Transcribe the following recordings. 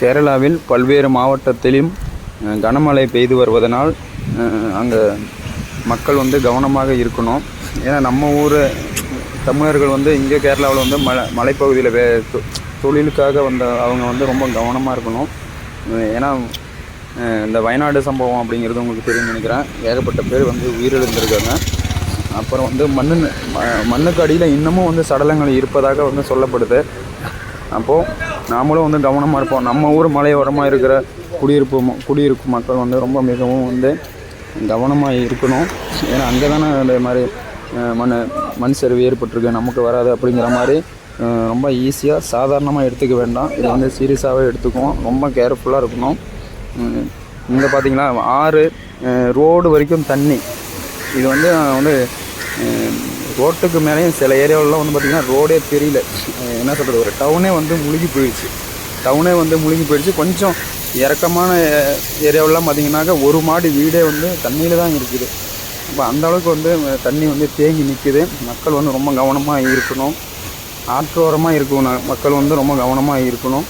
கேரளாவில் பல்வேறு மாவட்டத்திலும் கனமழை பெய்து வருவதனால் அங்கே மக்கள் வந்து கவனமாக இருக்கணும். ஏன்னா நம்ம ஊர் தமிழர்கள் வந்து இங்கே கேரளாவில் வந்து மலை மலைப்பகுதியில் வே தொ- தொழிலுக்காக வந்த அவங்க வந்து ரொம்ப கவனமாக இருக்கணும். ஏன்னா இந்த வயநாடு சம்பவம் அப்படிங்கிறது உங்களுக்கு தெரியும்னு நினைக்கிறேன். ஏகப்பட்ட பேர் வந்து உயிரிழந்திருக்காங்க. அப்புறம் வந்து மண்ணு மண்ணுக்கு அடியில் இன்னமும் வந்து சடலங்கள் இருப்பதாக வந்து சொல்லப்படுது. அப்போது நாமளும் வந்து கவனமாக இருப்போம். நம்ம ஊர் மலையோரமாக இருக்கிற குடியிருப்பு குடியிருப்பு மக்கள் வந்து ரொம்ப மிகவும் வந்து கவனமாக இருக்கணும். ஏன்னா அங்கே தானே இந்த மாதிரி மண் மண் சரிவு ஏற்பட்டிருக்கு. நமக்கு வராது அப்படிங்கிற மாதிரி ரொம்ப ஈஸியாக சாதாரணமாக எடுத்துக்க வேண்டாம். இதை வந்து சீரியஸாகவே எடுத்துக்குவோம். ரொம்ப கேர்ஃபுல்லாக இருக்கணும். இங்கே பார்த்தீங்களா ஆறு ரோடு வரைக்கும் தண்ணி. இது வந்து நான் வந்து ரோட்டுக்கு மேலேயும் சில ஏரியாவிலலாம் வந்து பார்த்திங்கன்னா ரோடே தெரியல. என்ன சொல்கிறது ஒரு டவுனே வந்து முழுகி போயிடுச்சு. டவுனே வந்து முழுகி போயிடுச்சு. கொஞ்சம் இறக்கமான ஏரியாவெல்லாம் பார்த்தீங்கன்னாக்கா ஒரு மாடி வீடே வந்து தண்ணியில் தான் இருக்குது. அப்போ அந்தளவுக்கு வந்து தண்ணி வந்து தேங்கி நிற்குது மக்கள் வந்து ரொம்ப கவனமாக இருக்கணும். ஆற்றோரமாக இருக்கணும். மக்கள் வந்து ரொம்ப கவனமாக இருக்கணும்.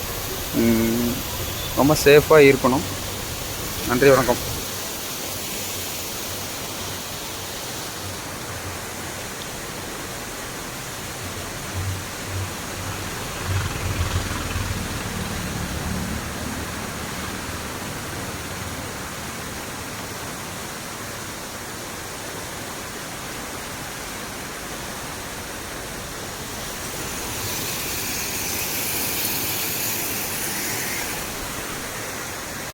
ரொம்ப சேஃபாக இருக்கணும். நன்றி வணக்கம்.